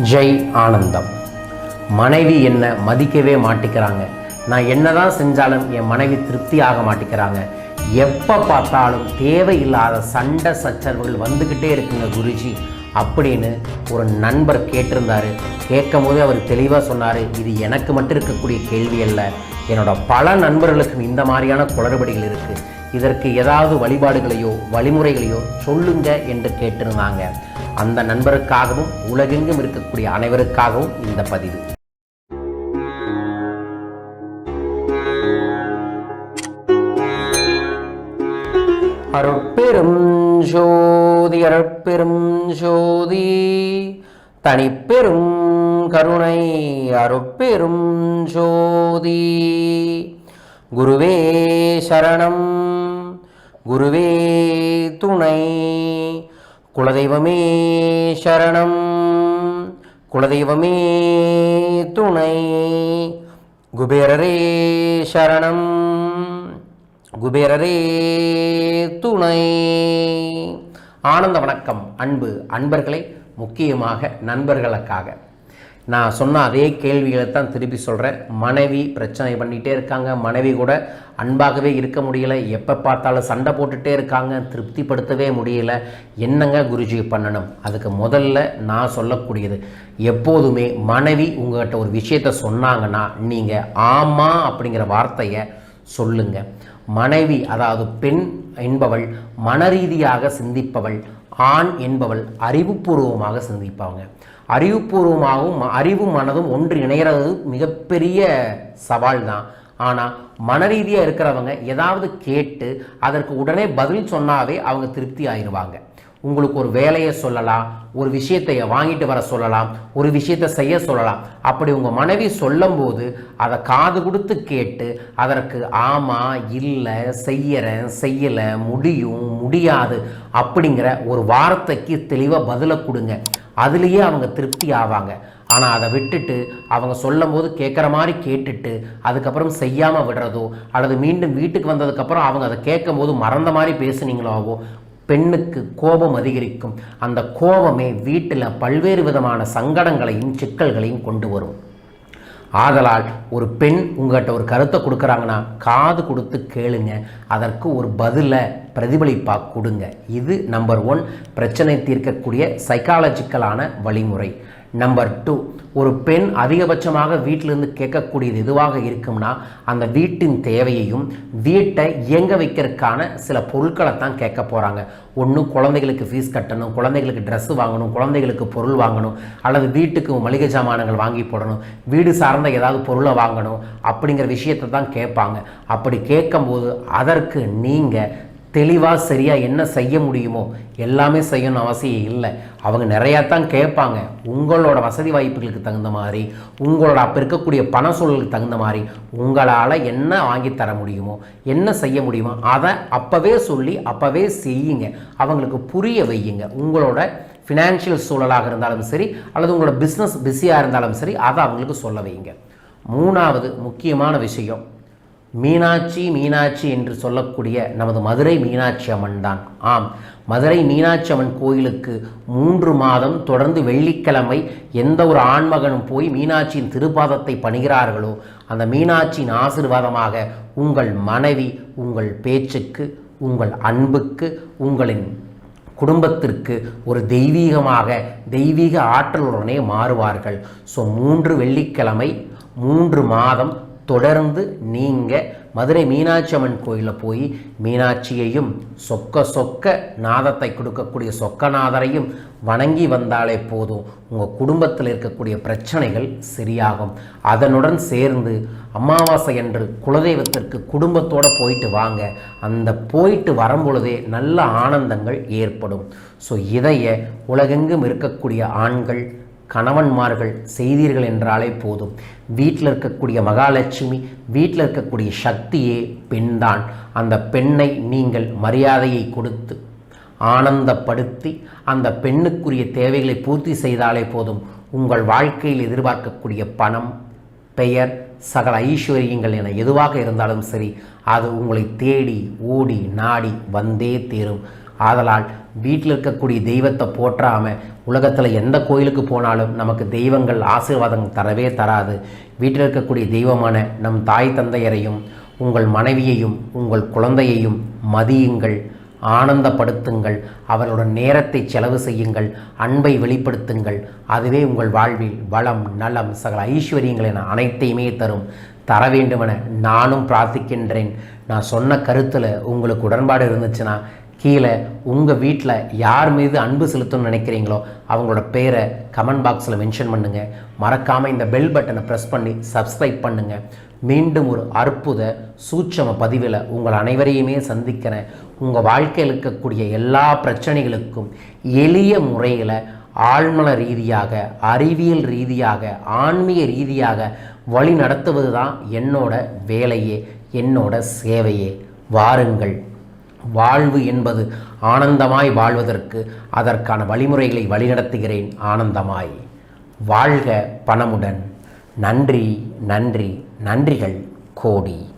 ஜெய் ஆனந்தம். மனைவி என்னை மதிக்கவே மாட்டிக்கிறாங்க. நான் என்னதான் செஞ்சாலும் என் மனைவி திருப்தி ஆக மாட்டிக்கிறாங்க. எப்போ பார்த்தாலும் தேவையில்லாத சண்டை சச்சரவுகள் வந்துக்கிட்டே இருக்குங்க குருஜி. அப்படின்னு ஒரு நண்பர் கேட்டிருந்தாரு. கேட்கும் போது அவர் தெளிவாக சொன்னார் இது எனக்கு மட்டும் இருக்கக்கூடிய கேள்வி அல்ல. என்னோட பல நண்பர்களுக்கும் இந்த மாதிரியான குளறுபடிகள் இருக்குது இதற்கு ஏதாவது வழிபாடுகளையோ வழிமுறைகளையோ சொல்லுங்க என்று கேட்டிருந்தாங்க. அந்த நண்பருக்காகவும் உலகெங்கும் இருக்கக்கூடிய அனைவருக்காகவும் இந்த பதிவு. அருட்பெரும் ஜோதி அருட்பெரும் ஜோதி தனிப்பெரும் கருணை அருட்பெரும் ஜோதி. குருவே சரணம் குருவே துணை குலதெய்வமே சரணம். குலதெய்வமே துணை. குபேரரே சரணம். குபேரரே துணை. ஆனந்த வணக்கம் அன்பு அன்பர்களை முக்கியமாக நண்பர்களுக்காக. நான் சொன்ன அதே கேள்விகளை தான் திருப்பி சொல்கிறேன் மனைவி பிரச்சனை பண்ணிகிட்டே இருக்காங்க. மனைவி கூட அன்பாகவே இருக்க முடியல. எப்போ பார்த்தாலும் சண்டை போட்டுகிட்டே இருக்காங்க. திருப்திப்படுத்தவே முடியல. என்னங்க குருஜி பண்ணணும்? அதுக்கு முதல்ல நான் சொல்லக்கூடியது எப்போதுமே மனைவி உங்கள்கிட்ட ஒரு விஷயத்த சொன்னாங்கன்னா நீங்கள் ஆமாம் அப்படிங்கிற வார்த்தையை சொல்லுங்கள் மனைவி அதாவது பெண் என்பவள் மனரீதியாக சிந்திப்பவள் ஆண் என்பவள் அறிவுபூர்வமாக சிந்திப்பாங்க அறிவுபூர்வமாகவும் ம- அறிவும் மனதும் ஒன்று இணைகிறது மிகப்பெரிய சவால் தான் ஆனால் மனரீதியாக இருக்கிறவங்க ஏதாவது கேட்டு அதற்கு உடனே பதில் சொன்னாவே அவங்க திருப்தி ஆயிடுவாங்க உங்களுக்கு ஒரு வேலையை சொல்லலாம் ஒரு விஷயத்தை வாங்கிட்டு வர சொல்லலாம் ஒரு விஷயத்தை செய்ய சொல்லலாம். அப்படி உங்கள் மனைவி சொல்லும்போது அதை காது கொடுத்து கேட்டு அதற்கு ஆமாம் இல்லை செய்யறேன் செய்யலை முடியும் முடியாது அப்படிங்கிற ஒரு வார்த்தைக்கு தெளிவாக பதிலை கொடுங்க. அதுலேயே அவங்க திருப்தி ஆவாங்க. ஆனால் அதை விட்டுட்டு அவங்க சொல்லும் போது கேட்குற மாதிரி கேட்டுட்டு அதுக்கப்புறம் செய்யாமல் விடுறதோ அல்லது மீண்டும் வீட்டுக்கு வந்ததுக்கப்புறம் அவங்க அதை கேட்கும் போது மறந்த மாதிரி பேசுனீங்களாவோ பெண்ணுக்கு கோபம் அதிகரிக்கும். அந்த கோபமே வீட்டில் பல்வேறு விதமான சங்கடங்களையும் சிக்கல்களையும் கொண்டு வரும். ஆதலால் ஒரு பெண் உங்கள்கிட்ட ஒரு கருத்தை கொடுக்குறாங்கன்னா காது கொடுத்து கேளுங்க. அதற்கு ஒரு பதிலை பிரதிபலிப்பாக கொடுங்க. இது நம்பர் ஒன் பிரச்சனை தீர்க்கக்கூடிய சைக்காலஜிக்கலான வழிமுறை. நம்பர் டூ ஒரு பெண் அதிகபட்சமாக வீட்டிலிருந்து கேட்கக்கூடியது எதுவாக இருக்கும்னா அந்த வீட்டின் தேவையையும் வீட்டை இயங்க வைக்கிறதுக்கான சில பொருட்களை தான் கேட்க போகிறாங்க ஒன்று குழந்தைகளுக்கு ஃபீஸ் கட்டணும் குழந்தைகளுக்கு ட்ரெஸ் வாங்கணும் குழந்தைகளுக்கு பொருள் வாங்கணும் அல்லது வீட்டுக்கு மளிகை சாமானங்கள் வாங்கி போடணும் வீடு சார்ந்த ஏதாவது பொருளை வாங்கணும் அப்படிங்கிற விஷயத்தை தான் கேட்பாங்க. அப்படி கேட்கும்போது அதற்கு நீங்கள் தெளிவாக சரியாக என்ன செய்ய முடியுமோ எல்லாமே செய்யணும் அவசியம் இல்லை. அவங்க நிறையா தான் கேட்பாங்க. உங்களோட வசதி வாய்ப்புகளுக்கு தகுந்த மாதிரி உங்களோட அப்போ இருக்கக்கூடிய பண சூழலுக்கு தகுந்த மாதிரி உங்களால் என்ன வாங்கி தர முடியுமோ என்ன செய்ய முடியுமோ அதை அப்போவே சொல்லி அப்போவே செய்யுங்க. அவங்களுக்கு புரிய வையுங்க. உங்களோட ஃபினான்ஷியல் சூழலாக இருந்தாலும் சரி அல்லது உங்களோட பிஸ்னஸ் பிஸியாக இருந்தாலும் சரி அதை அவங்களுக்கு சொல்ல வையுங்க. மூணாவது முக்கியமான விஷயம் மீனாட்சி மீனாட்சி என்று சொல்லக்கூடிய நமது மதுரை மீனாட்சி அம்மன் தான். ஆம் மதுரை மீனாட்சி அம்மன் கோயிலுக்கு மூன்று மாதம் தொடர்ந்து வெள்ளிக்கிழமை எந்த ஒரு ஆண்மகனும் போய் மீனாட்சியின் திருப்பாதத்தை பணிகிறார்களோ அந்த மீனாட்சியின் ஆசீர்வாதமாக உங்கள் மனைவி உங்கள் பேச்சுக்கு உங்கள் அன்புக்கு உங்களின் குடும்பத்திற்கு ஒரு தெய்வீகமாக தெய்வீக ஆற்றலுடனே மாறுவார்கள். ஸோ மூன்று வெள்ளிக்கிழமை மூன்று மாதம் தொடர்ந்து நீங்கள் மதுரை மீனாட்சி அம்மன் கோயிலில் போய் மீனாட்சியையும் சொக்க சொக்க நாதத்தை கொடுக்கக்கூடிய சொக்கநாதரையும் வணங்கி வந்தாலே போதும். உங்கள் குடும்பத்தில் இருக்கக்கூடிய பிரச்சனைகள் சரியாகும். அதனுடன் சேர்ந்து அமாவாசை என்று குலதெய்வத்திற்கு குடும்பத்தோடு போயிட்டு வாங்க. அந்த போயிட்டு வரும்பொழுதே நல்ல ஆனந்தங்கள் ஏற்படும். ஸோ இதைய உலகெங்கும் இருக்கக்கூடிய ஆண்கள் கணவன்மார்கள் செய்தீர்கள் என்றாலே போதும். வீட்டில் இருக்கக்கூடிய மகாலட்சுமி வீட்டில் இருக்கக்கூடிய சக்தியே பெண்தான். அந்த பெண்ணை நீங்கள் மரியாதையை கொடுத்து ஆனந்தப்படுத்தி அந்த பெண்ணுக்குரிய தேவைகளை பூர்த்தி செய்தாலே போதும். உங்கள் வாழ்க்கையில் எதிர்பார்க்கக்கூடிய பணம் பெயர் சகல ஐஸ்வர்யங்கள் என எதுவாக இருந்தாலும் சரி அது உங்களை தேடி ஓடி நாடி வந்தே தீரும். ஆதலால் வீட்டில் இருக்கக்கூடிய தெய்வத்தை போற்றாமல் உலகத்தில் எந்த கோயிலுக்கு போனாலும் நமக்கு தெய்வங்கள் ஆசீர்வாதம் தரவே தராது. வீட்டில் இருக்கக்கூடிய தெய்வமான நம் தாய் தந்தையரையும் உங்கள் மனைவியையும் உங்கள் குழந்தையையும் மதியுங்கள் ஆனந்தப்படுத்துங்கள் அவர்களுடன் நேரத்தை செலவு செய்யுங்கள் அன்பை வெளிப்படுத்துங்கள். அதுவே உங்கள் வாழ்வில் வளம் நலம் சகல ஐஸ்வர்யங்கள் என அனைத்தையுமே தரும். தர வேண்டுமென நானும் பிரார்த்திக்கின்றேன். நான் சொன்ன கருத்தில் உங்களுக்கு உடன்பாடு இருந்துச்சுன்னா கீழே உங்கள் வீட்டில் யார் மீது அன்பு செலுத்தணும்னு நினைக்கிறீங்களோ அவங்களோட பேரை கமெண்ட் பாக்ஸில் மென்ஷன் பண்ணுங்கள் மறக்காமல் இந்த பெல் பட்டனை ப்ரெஸ் பண்ணி சப்ஸ்கிரைப் பண்ணுங்கள் மீண்டும் ஒரு அற்புத சூட்சம பதிவில் உங்கள் அனைவரையுமே சந்திக்கிறேன். உங்கள் வாழ்க்கையில் இருக்கக்கூடிய எல்லா பிரச்சனைகளுக்கும் எளிய முறையில் ஆழ்மன ரீதியாக அறிவியல் ரீதியாக ஆன்மீக ரீதியாக வழி நடத்துவது தான் என்னோட வேலையே என்னோட சேவையே. வாருங்கள். வாழ்வு என்பது ஆனந்தமாய் வாழ்வதற்கு அதற்கான வழிமுறைகளை வழிநடத்துகிறேன். ஆனந்தமாய் வாழ்க பணமுடன். நன்றி நன்றி நன்றிகள் கோடி.